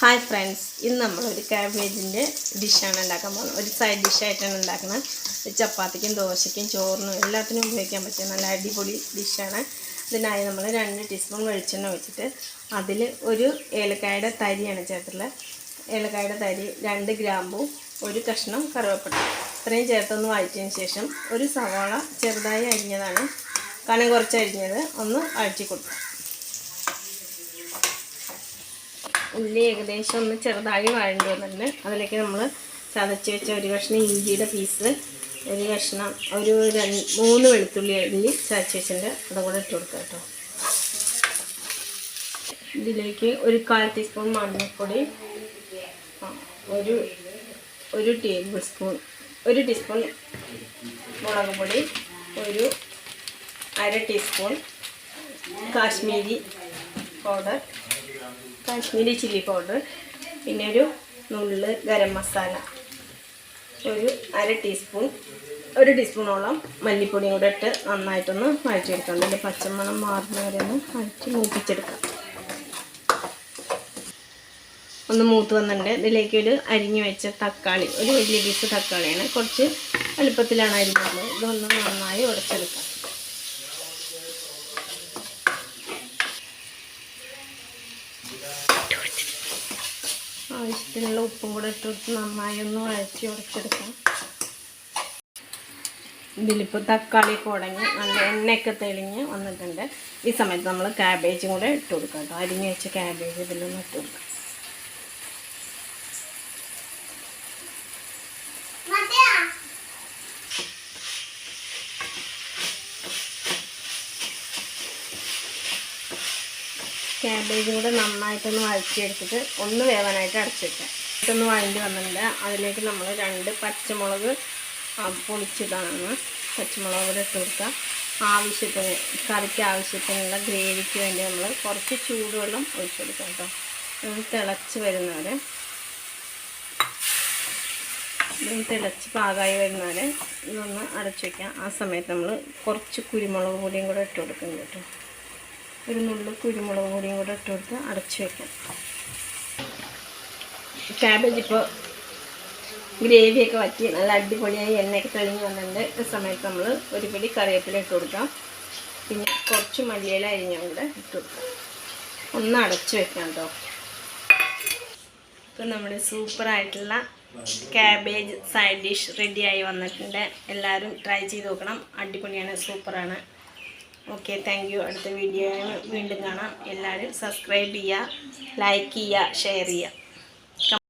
Hi friends ഇന്ന് നമ്മളൊരു കാബേജിന്റെ ഡിഷാണ് ഉണ്ടാക്കാൻ പോകുന്നത്. ഒരു സൈഡ് ഡിഷായിട്ടാണ് ഉണ്ടാക്കുന്നത്. ചപ്പാത്തിക്കും ദോശയ്ക്കും ചോറിനും എല്ലാത്തിനും ഉപയോഗിക്കാൻ പറ്റിയ നല്ല അടിപൊളി ഡിഷാണ് ഇതിനായി നമ്മൾ രണ്ട് ടീസ്പൂൺ വെളിച്ചെണ്ണ വെച്ചിട്ട് അതിൽ ഒരു ഏലക്കായുടെ തരിയാണ് ചേർത്തുള്ളത് ഏലക്കായുടെ തരി രണ്ട് ഗ്രാമ്പും ഒരു കഷ്ണം കറുവപ്പട്ട ഇത്രയും ചേർത്തൊന്ന് വഴറ്റിയതിന് ശേഷം ഒരു സവാള ചെറുതായി അരിഞ്ഞതാണ്. കനം കുറച്ച് അരിഞ്ഞത് ഒന്ന് വഴറ്റി കൊടുക്കുക ഉള്ളി ഏകദേശം ഒന്ന് ചെറുതായി വഴണ്ടി വന്നിട്ടുണ്ട്. അതിലേക്ക് നമ്മൾ ചതച്ച് വെച്ച ഒരു കഷ്ണം ഇഞ്ചിയുടെ പീസ് ഒരു കഷ്ണം ഒരു രണ്ട് മൂന്ന് വെളുത്തുള്ളി അല്ലി ചതച്ച് വെച്ചിട്ടുണ്ട്. അതും കൂടെ ഇട്ട് കൊടുക്കുക കേട്ടോ. ഇതിലേക്ക് ഒരു കാൽ ടീസ്പൂൺ മഞ്ഞൾപ്പൊടി ഒരു ഒരു ടേബിൾ സ്പൂൺ ഒരു ടീസ്പൂൺ മുളക് പൊടി ഒരു അര teaspoon Kashmiri powder Kashmiri chilli powder പിന്നെ ഒരു നുള്ള് ഗരം മസാല ഒരു അര ടീസ്പൂൺ ഒരു ടീസ്പൂണോളം മല്ലിപ്പൊടിയും കൂടെ ഇട്ട് നന്നായിട്ടൊന്ന് വഴറ്റിയെടുക്കാം. അതിന്റെ പച്ചമണം മാറുന്ന വരെ ഒന്ന് വഴറ്റി മൂപ്പിച്ചെടുക്കാം. ഒന്ന് മൂത്ത് വന്നിട്ടുണ്ട്. ഇതിലേക്ക് ഒരു അരിഞ്ഞു വെച്ച തക്കാളി ഒരു വലിയ പീസ് തക്കാളിയാണ്. കുറച്ച് എളുപ്പത്തിലാണ് അരിഞ്ഞത്. ഇതൊന്ന് നന്നായി ഉടച്ചെടുക്കാം. ആവശ്യത്തിനുള്ള ഉപ്പും കൂടെ ഇട്ടിട്ട് നന്നായി ഒന്ന് വഴറ്റി ഉടച്ചെടുക്കാം. ഇതിലിപ്പോൾ തക്കാളി കുടഞ്ഞ് നല്ല എണ്ണയൊക്കെ തെളിഞ്ഞ് വന്നിട്ടുണ്ട്. ഈ സമയത്ത് നമ്മൾ ക്യാബേജും കൂടെ ഇട്ട് കൊടുക്കാം കേട്ടോ. അരിഞ്ഞ് വെച്ച ക്യാബേജ് ഇതിലൊന്ന് ഇട്ട് കൊടുക്കാം. ക്യാബേജും കൂടെ നന്നായിട്ടൊന്ന് വഴറ്റിയെടുത്തിട്ട് ഒന്ന് വേവാനായിട്ട് വെക്കാം ഇതൊന്ന് വഴണ്ടി വന്നിട്ടുണ്ട്. അതിലേക്ക് നമ്മൾ രണ്ട് പച്ചമുളക് പൊളിച്ചിട്ടാണ് പച്ചമുളക് കൂടെ ഇട്ട് കൊടുക്കുക. ആവശ്യത്തിന് കറിക്ക് ആവശ്യത്തിനുള്ള ഗ്രേവിക്ക് വേണ്ടി നമ്മൾ കുറച്ച് ചൂടുവെള്ളം ഒഴിച്ചു കൊടുക്കാം കേട്ടോ. ഇത് തിളച്ച് വരുന്നവരെ തിളച്ച് പാകമായി വരുന്നവരെ ഇതൊന്ന് അടച്ചു വയ്ക്കാം ആ സമയത്ത് നമ്മൾ കുറച്ച് കുരുമുളക് പൊടിയും കൂടെ ഇട്ട് കൊടുക്കുന്നുണ്ട് കേട്ടോ. ഒരു നുള്ളു കുരുമുളക് പൊടിയും കൂടെ ഇട്ട് കൊടുത്ത് അടച്ച് വെക്കാം. ക്യാബേജ് ഇപ്പോൾ ഗ്രേവിയൊക്കെ വറ്റി നല്ല അടിപൊളിയായി എണ്ണയൊക്കെ തെളിഞ്ഞ് വന്നിട്ടുണ്ട്. ഈ സമയത്ത് നമ്മൾ ഒരു പിടി കറിവേപ്പില ഇട്ട് കൊടുക്കാം. പിന്നെ കുറച്ച് മല്ലിയില അരിഞ്ഞും കൂടെ ഇട്ട് കൊടുക്കാം. ഒന്ന് അടച്ചു വെക്കാം കേട്ടോ. ഇപ്പം നമ്മുടെ സൂപ്പറായിട്ടുള്ള ക്യാബേജ് സൈഡ് ഡിഷ് റെഡിയായി വന്നിട്ടുണ്ട്. എല്ലാവരും ട്രൈ ചെയ്ത് നോക്കണം. അടിപൊളിയാണ് സൂപ്പറാണ്. ഓക്കെ താങ്ക് യു അടുത്ത വീഡിയോ വീണ്ടും കാണാം. എല്ലാവരും സബ്സ്ക്രൈബ് ചെയ്യുക ലൈക്ക് ചെയ്യുക ഷെയർ ചെയ്യുക.